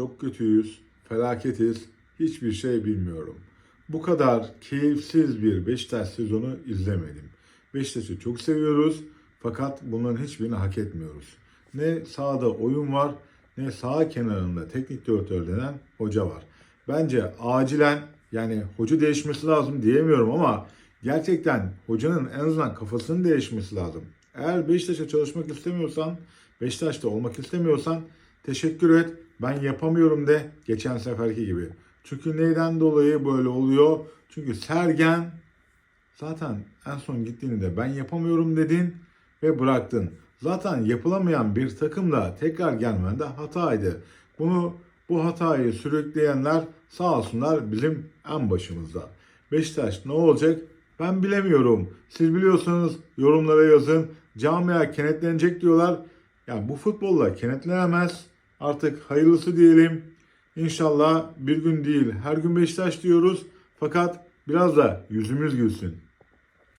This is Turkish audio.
çok kötüyüz, felaketiz, hiçbir şey bilmiyorum. Bu kadar keyifsiz bir Beşiktaş sezonu izlemedim. Beşiktaş'ı çok seviyoruz fakat bunların hiçbirini hak etmiyoruz. Ne sahada oyun var ne sağ kenarında teknik direktör denen hoca var. Bence acilen yani hoca değişmesi lazım diyemiyorum ama gerçekten hocanın en azından kafasının değişmesi lazım. Eğer Beşiktaş'a çalışmak istemiyorsan, Beşiktaş'ta olmak istemiyorsan teşekkür et. Ben yapamıyorum de geçen seferki gibi. Çünkü neyden dolayı böyle oluyor? Çünkü Sergen zaten en son gittiğinde ben yapamıyorum dedin ve bıraktın. Zaten yapılamayan bir takımla tekrar gelmen de hataydı. Bunu bu hatayı sürükleyenler sağ olsunlar bizim en başımızda. Beşiktaş ne olacak? Ben bilemiyorum. Siz biliyorsanız yorumlara yazın. Camia kenetlenecek diyorlar. Yani bu futbolla kenetlenemez. Artık hayırlısı diyelim. İnşallah bir gün değil her gün Beşiktaş diyoruz. Fakat biraz da yüzümüz gülsün.